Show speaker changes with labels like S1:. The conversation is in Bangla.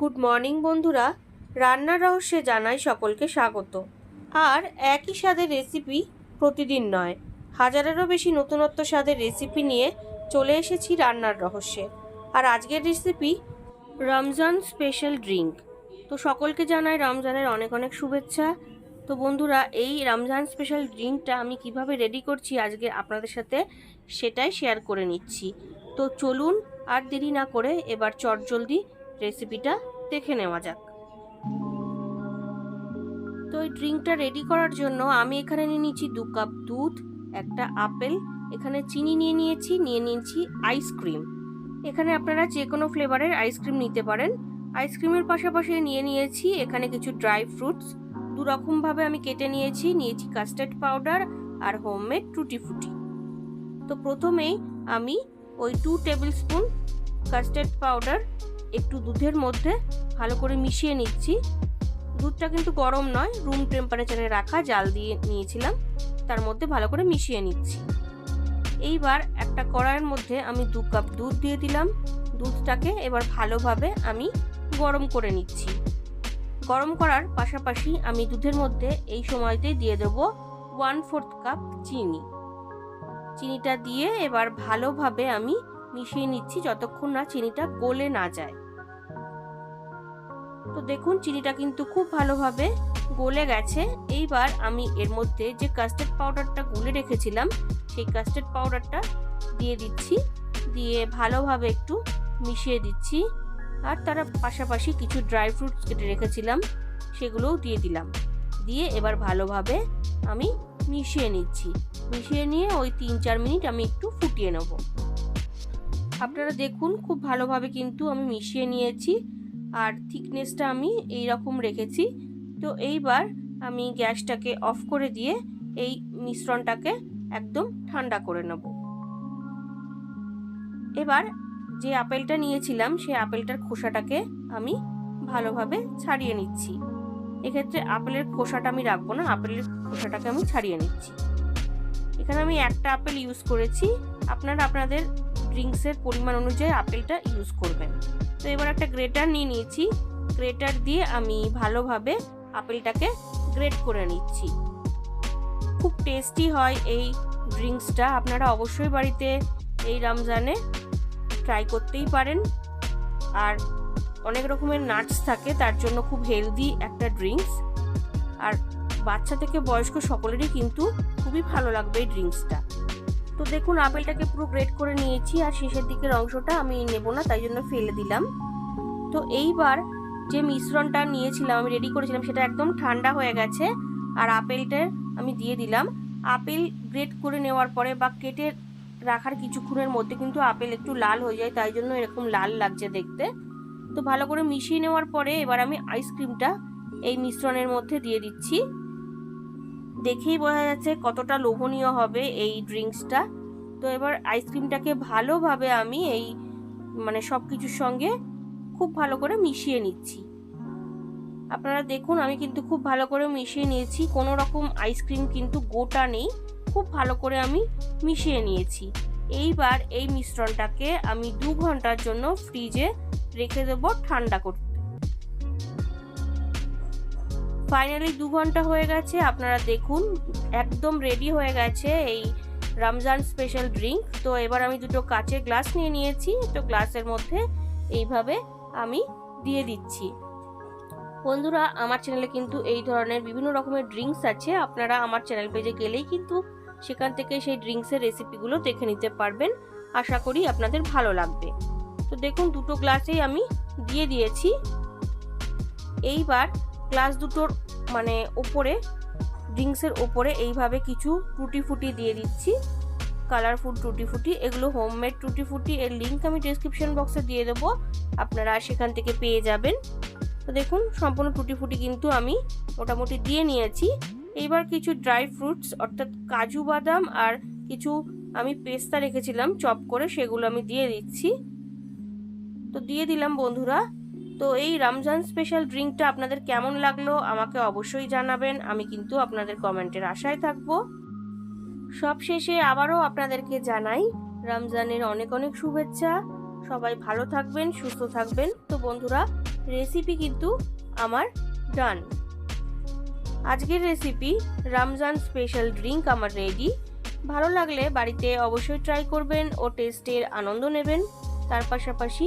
S1: গুড মর্নিং, বন্ধুরা। রান্নার রহস্যে জানাই সকলকে স্বাগত। আর একই স্বাদের রেসিপি প্রতিদিন নয়, হাজারেরও বেশি নতুনত্ব স্বাদের রেসিপি নিয়ে চলে এসেছি রান্নার রহস্যে। আর আজকের রেসিপি রমজান স্পেশাল ড্রিঙ্ক। তো সকলকে জানাই রমজানের অনেক অনেক শুভেচ্ছা। তো বন্ধুরা, এই রমজান স্পেশাল ড্রিঙ্কটা আমি কীভাবে রেডি করছি আজকে আপনাদের সাথে সেটাই শেয়ার করে নিচ্ছি। তো চলুন আর দেরি না করে এবার চটজলদি রেসিপিটা দেখে নেওয়া যাক। তো এই ড্রিঙ্কটা রেডি করার জন্য আমি এখানে নিয়ে নিয়েছি দু কাপ দুধ, একটা আপেল, এখানে চিনি নিয়ে নিয়েছি নিয়ে নিয়েছি আইসক্রিম এখানে আপনারা যে কোনো ফ্লেভারের আইসক্রিম নিতে পারেন। আইসক্রিমের পাশাপাশি নিয়ে নিয়েছি এখানে কিছু ড্রাই ফ্রুটস দু রকমভাবে আমি কেটে নিয়েছি নিয়েছি কাস্টার্ড পাউডার আর হোমমেড টুটি ফুটি তো প্রথমেই আমি ওই two tablespoon custard powder একটু দুধের মধ্যে ভালো করে মিশিয়ে নিচ্ছি। দুধটা কিন্তু গরম নয় রুম টেম্পারেচারে রাখা, জাল দিয়ে নিয়েছিলাম। তার মধ্যে ভালো করে মিশিয়ে নিচ্ছি। এইবার একটা কড়াইয়ের মধ্যে আমি দু কাপ দুধ দিয়ে দিলাম। দুধটাকে এবার ভালোভাবে আমি গরম করে নিচ্ছি। গরম করার পাশাপাশি আমি দুধের মধ্যে এই সময়তে দিয়ে দেবো ওয়ান ফোর্থ কাপ চিনি। চিনিটা দিয়ে এবার ভালোভাবে আমি মিশিয়ে নিচ্ছি যতক্ষণ না চিনিটা গলে না যায়। তো দেখুন, চিনিটা কিন্তু খুব ভালোভাবে গলে গেছে। এইবার আমি এর মধ্যে যে কাস্টার্ড পাউডারটা গুলে রেখেছিলাম, সেই কাস্টার্ড পাউডারটা দিয়ে দিচ্ছি। দিয়ে ভালোভাবে একটু মিশিয়ে দিচ্ছি। আর তার পাশাপাশি কিছু ড্রাই ফ্রুটস কেটে রেখেছিলাম, সেগুলোও দিয়ে দিলাম। দিয়ে এবার ভালোভাবে আমি মিশিয়ে নিচ্ছি। মিশিয়ে নিয়ে ওই তিন চার মিনিট আমি একটু ফুটিয়ে নেব। আপনারা দেখুন, খুব ভালোভাবে কিন্তু আমি মিশিয়ে নিয়েছি আর থিকনেসটা আমি এই রকম রেখেছি। তো এইবার আমি গ্যাসটাকে অফ করে দিয়ে এই মিশ্রণটাকে একদম ঠান্ডা করে নেব। এবার যে আপেলটা নিয়েছিলাম সেই আপেলটার খোসাটাকে আমি ভালোভাবে ছাড়িয়ে নিচ্ছি। এক্ষেত্রে আপেলের খোসাটা আমি রাখব না, আপেলের খোসাটাকে আমি ছাড়িয়ে নিচ্ছি। এখানে আমি একটা আপেল ইউজ করেছি। আপনারা আপনাদের ড্রিঙ্কসের পরিমাণ অনুযায়ী আপেলটা ইউজ করবেন। তো এবার একটা গ্রেটার নিয়ে নিয়েছি। গ্রেটার দিয়ে আমি ভালোভাবে আপেলটাকে গ্রেট করে নিচ্ছি। খুব টেস্টি হয় এই ড্রিঙ্কসটা আপনারা অবশ্যই বাড়িতে এই রমজানে ট্রাই করতেই পারেন। আর অনেক রকমের নাটস থাকে, তার জন্য খুব হেলদি একটা ড্রিঙ্কস আর বাচ্চা থেকে বয়স্ক সকলেরই কিন্তু খুবই ভালো লাগবে এই ড্রিঙ্কসটা তো দেখুন, আপেলটাকে পুরো গ্রেট করে নিয়েছি আর শেষের দিকের অংশটা আমি নেব না, তাই জন্য ফেলে দিলাম। তো এইবার যে মিশ্রণটা নিয়েছিলাম, আমি রেডি করেছিলাম, সেটা একদম ঠান্ডা হয়ে গেছে আর আপেলটা আমি দিয়ে দিলাম। আপেল গ্রেট করে নেওয়ার পরে বা কেটে রাখার কিছুক্ষণের মধ্যে কিন্তু আপেল একটু লাল হয়ে যায়, তাই জন্য এরকম লাল লাগছে দেখতে। তো ভালো করে মিশিয়ে নেওয়ার পরে এবার আমি আইসক্রিমটা এই মিশ্রণের মধ্যে দিয়ে দিচ্ছি। দেখেই বোঝা যাচ্ছে কতটা লোভনীয় হবে এই ড্রিঙ্কসটা। তো এবার আইসক্রিমটাকে ভালোভাবে আমি এই মানে সব কিছুর সঙ্গে খুব ভালো করে মিশিয়ে নিচ্ছি। আপনারা দেখুন, আমি কিন্তু খুব ভালো করে মিশিয়ে নিয়েছি। কোনো রকম আইসক্রিম কিন্তু গোটা নেই, খুব ভালো করে আমি মিশিয়ে নিয়েছি। এইবার এই মিশ্রণটাকে আমি দু ঘণ্টার জন্য ফ্রিজে রেখে দেবো ঠান্ডা করতে। ফাইনালি দু ঘণ্টা হয়ে গেছে, আপনারা দেখুন, একদম রেডি হয়ে গেছে এই রমজান স্পেশাল ড্রিঙ্ক তো এবার আমি দুটো কাচের গ্লাস নিয়ে নিয়েছি, তো গ্লাসের মধ্যে এইভাবে আমি দিয়ে দিচ্ছি। বন্ধুরা, আমার চ্যানেলে কিন্তু এই ধরনের বিভিন্ন রকমের ড্রিঙ্কস আছে, আপনারা আমার চ্যানেল পেজে গেলেই কিন্তু সেখান থেকে সেই ড্রিঙ্কসের রেসিপিগুলো দেখে নিতে পারবেন। আশা করি আপনাদের ভালো লাগবে। তো দেখুন, দুটো গ্লাসেই আমি দিয়ে দিয়েছি। এইবার গ্লাস দুটোর মানে ওপরে ড্রিঙ্কসের ওপরে এইভাবে কিছু টুটি ফুটি দিয়ে দিচ্ছি। কালারফুল টুটি ফুটি, এগুলো হোমমেড টুটি ফুটি, এর লিঙ্ক আমি ডিসক্রিপশন বক্সে দিয়ে দেবো, আপনারা সেখান থেকে পেয়ে যাবেন। তো দেখুন, সম্পূর্ণ টুটি ফুটি কিন্তু আমি মোটামুটি দিয়ে নিয়েছি। এইবার কিছু ড্রাই ফ্রুটস, অর্থাৎ কাজু বাদাম আর কিছু আমি পেস্তা রেখেছিলাম, চপ করে সেগুলো আমি দিয়ে দিচ্ছি। তো দিয়ে দিলাম বন্ধুরা তো এই রমজান স্পেশাল ড্রিঙ্কটা আপনাদের কেমন লাগল আমাকে অবশ্যই জানাবেন, আমি কিন্তু আপনাদের কমেন্টের আশায় থাকব। সব শেষে আবারও আপনাদেরকে জানাই রমজানের অনেক অনেক শুভেচ্ছা, সবাই ভালো থাকবেন, সুস্থ থাকবেন। তো বন্ধুরা রেসিপি কিন্তু আমার ডান আজকের রেসিপি রমজান স্পেশাল ড্রিঙ্ক আমার রেডি ভালো লাগলে বাড়িতে অবশ্যই ট্রাই করবেন ও টেস্টের আনন্দ নেবেন। তার পাশাপাশি